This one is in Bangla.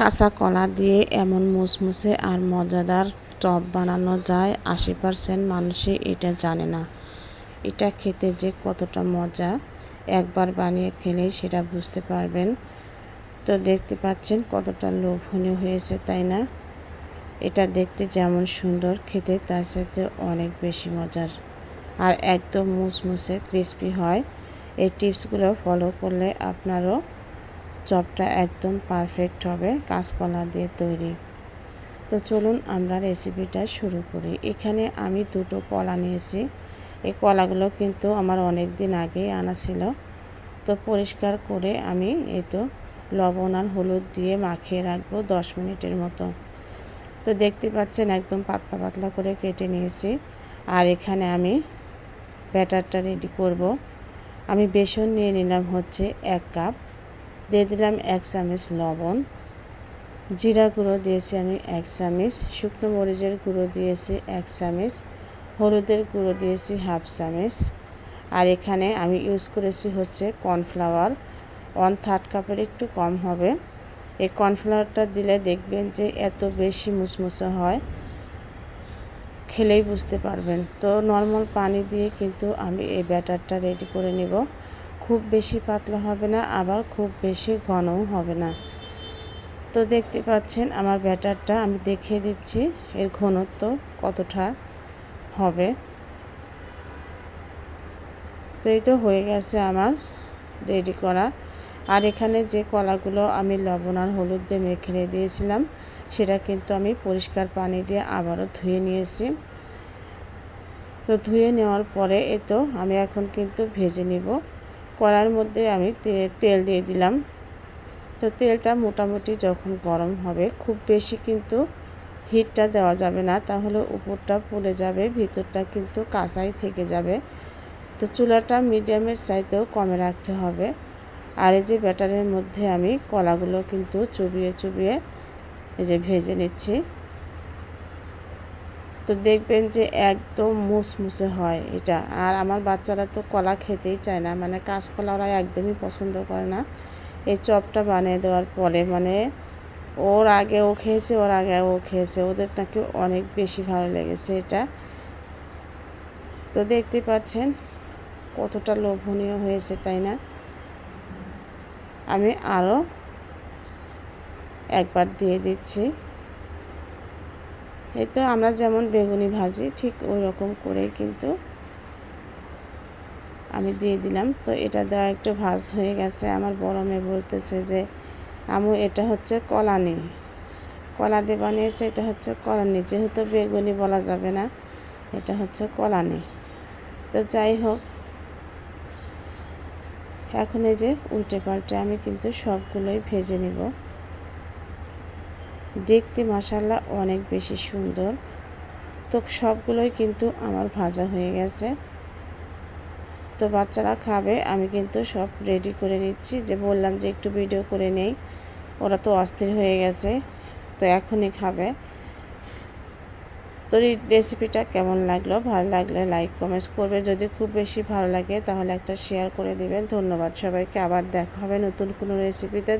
কাঁচা কলা দিয়ে এমন মুসমুসে আর মজাদার চপ বানানো যায়, আশি পারসেন্ট মানুষই এটা জানে না। এটা খেতে যে কতটা মজা, একবার বানিয়ে খেলেই সেটা বুঝতে পারবেন। তো দেখতে পাচ্ছেন কতটা লোভনীয় হয়েছে, তাই না? এটা দেখতে যেমন সুন্দর, খেতে তার সাথে অনেক বেশি মজার। আর একদম মুসমুসে, ক্রিস্পি হয়। এই টিপসগুলো ফলো করলে আপনারও চপটা একদম পারফেক্ট হবে, কাঁচকলা দিয়ে তৈরি। তো চলুন আমরা রেসিপিটা শুরু করি। এখানে আমি দুটো কলা নিয়েছি। এই কলাগুলো কিন্তু আমার অনেক দিন আগেই আনা ছিল। তো পরিষ্কার করে আমি এই তো লবণ আর হলুদ দিয়ে মাখিয়ে রাখব দশ মিনিটের মতো। তো দেখতে পাচ্ছেন একদম পাতলা পাতলা করে কেটে নিয়েছি। আর এখানে আমি ব্যাটারটা রেডি করব। আমি বেসন নিয়ে নিলাম হচ্ছে এক কাপ দিয়ে দিলাম এক চামচ লবণ। জিরা গুঁড়ো দিয়েছি আমি এক চামচ। শুকনো মরিচের গুঁড়ো দিয়েছি এক চামচ। হলুদের গুঁড়ো দিয়েছি হাফ চামচ। আর এখানে আমি ইউজ করেছি হচ্ছে কর্নফ্লাওয়ার। ওয়ান থার্ড কাপের একটু কম হবে। এই কর্নফ্লাওয়ারটা দিলে দেখবেন যে এত বেশি মুসমুসে হয়। খেলেই বুঝতে পারবেন। তো নর্মাল পানি দিয়ে কিন্তু আমি এই ব্যাটারটা রেডি করে নেব। খুব বেশি পাতলা হবে না, আবার খুব বেশি ঘনও হবে না। তো দেখতে পাচ্ছেন আমার ব্যাটারটা, আমি দেখিয়ে দিচ্ছি এর ঘনত্ব কতটা হবে। তো এই তো হয়ে গেছে আমার রেডি করা। আর এখানে যে কলাগুলো আমি লবণ আর হলুদ দিয়ে মেখে দিয়েছিলাম, সেটা কিন্তু আমি পরিষ্কার পানি দিয়ে আবারও ধুয়ে নিয়েছি। তো ধুয়ে নেওয়ার পরে এ তো আমি এখন কিন্তু ভেজে নিব। কড়ার মধ্যে আমি তেল দিয়ে দিলাম। তো তেলটা মোটামুটি যখন গরম হবে, খুব বেশি কিন্তু হিটটা দেওয়া যাবে না, তাহলে উপরটা পুড়ে যাবে, ভিতরটা কিন্তু কাঁচাই থেকে যাবে। তো চুলাটা মিডিয়ামের চাইতেও কমে রাখতে হবে। আর এই যে ব্যাটারের মধ্যে আমি কলাগুলো কিন্তু চুবিয়ে চুবিয়ে এই যে ভেজে নিচ্ছি। তো দেখবেন যে একদম মুসমুসে হয় এটা। আর আমার বাচ্চারা তো কলা খেতেই চায় না মানে কাঁচকলা ওরা একদমই পছন্দ করে না। এই চপটা বানিয়ে দেওয়ার পরে মানে ওর আগে ও খেয়েছে, ওর আগে ও খেয়েছে, ওদের নাকি অনেক বেশি ভালো লেগেছে এটা। তো দেখতে পাচ্ছেন কতটা লোভনীয় হয়েছে, তাই না? আমি আরও একবার দিয়ে দিচ্ছি। এই তো আমরা যেমন বেগুনি ভাজি, ঠিক ওই রকম করেই কিন্তু আমি দিয়ে দিলাম। তো এটা দেওয়া একটু ভাজ হয়ে গেছে। আমার বড় মেয়ে বলতেছে যে, আমু, এটা হচ্ছে কলানি। কলা দিয়ে বানিয়েছে, এটা হচ্ছে কলানি। যেহেতু বেগুনি বলা যাবে না, এটা হচ্ছে কলানি। তো যাই হোক, এখন এই যে উল্টে পাল্টে আমি কিন্তু সবগুলোই ভেজে নিব। দেখতে মাসাল্লা অনেক বেশি সুন্দর। তো সবগুলোই কিন্তু আমার ভাজা হয়ে গেছে। তো বাচ্চারা খাবে, আমি কিন্তু সব রেডি করে নিচ্ছি। যে বললাম যে একটু ভিডিও করে নেই, ওরা তো অস্থির হয়ে গেছে, তো এখনই খাবে। তো এই রেসিপিটা কেমন লাগল? ভালো লাগলে লাইক কমেন্টস করবে। যদি খুব বেশি ভালো লাগে তাহলে একটা শেয়ার করে দিবেন। ধন্যবাদ সবাইকে। আবার দেখা হবে নতুন কোনো রেসিপিতে